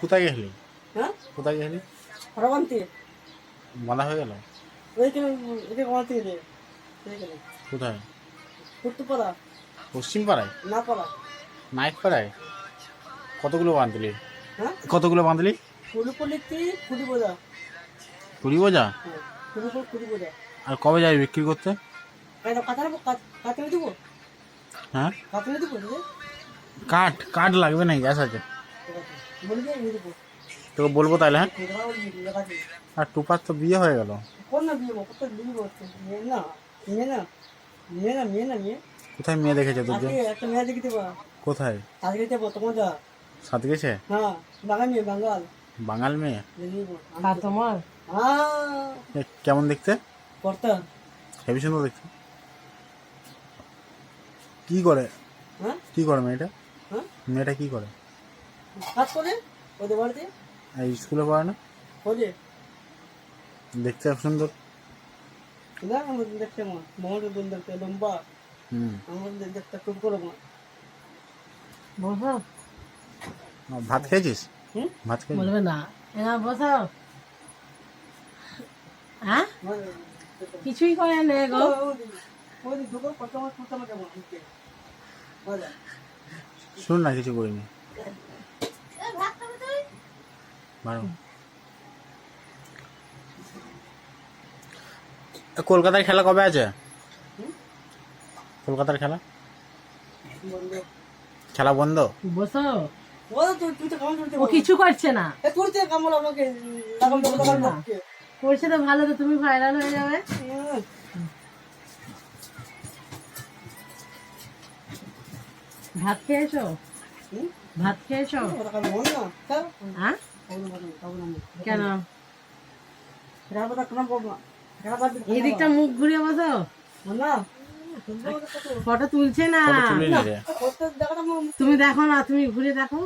কোথায় গেলি হ্যাঁ কোথায় গেলি রবান্তি বাঁধা হয়ে গেল কোথায় কুতুপাড়া পশ্চিম পাড়ায় না পাড়া পাড়ায় কতগুলো বাঁধলি হ্যাঁ কতগুলো বাঁধলি কুড়ি বোঝা হ্যাঁ আর কবে যাবি বিক্রি করতে হ্যাঁ কাতলে দিব রে কাঠ কাঠ লাগবে না গ্যাস আছে তোকে বলব তাহলে হ্যাঁ? আর টুপার তো বিয়ে হয়ে গেল। কোথায় মেয়ে দেখেছে তোর কোথায়? সাথ গেছে? বাঙাল মেয়ে? কেমন দেখতে? হেবি সুন্দর দেখতে। কি করে? হ্যাঁ? কি করে মেয়েটা? হ্যাঁ মেয়েটা কি করে কাজ করে ওদের বাড়িতে এই স্কুলে পড়ে না হলে দেখতে সুন্দর না আমাদের দেখতে মা মোহনের দিন দেখতে লম্বা হুম আমাদের দেখতে খুব করে মা বসো ভাত খেয়েছিস হুম ভাত খেয়েছিস বলবে না হ্যাঁ বসো হ্যাঁ কিছুই করে নে গো ওই দুটো কত মাস কত মাস কেমন শুন না কিছু করিনি। কলকাতার খেলা কবে আছে? কলকাতার খেলা? খেলা বন্ধ? বসো। ও কিছু করছে না। করছে তো ভালো তো তুমি ভাইরাল হয়ে যাবে। ভাত খেয়েছো? ভাত খেয়েছো? হ্যাঁ? কেন? এই দিকটা মুখ ঘুরিয়ে বসো। ফটো তুলছে না। তুমি দেখো না তুমি ঘুরে দেখো।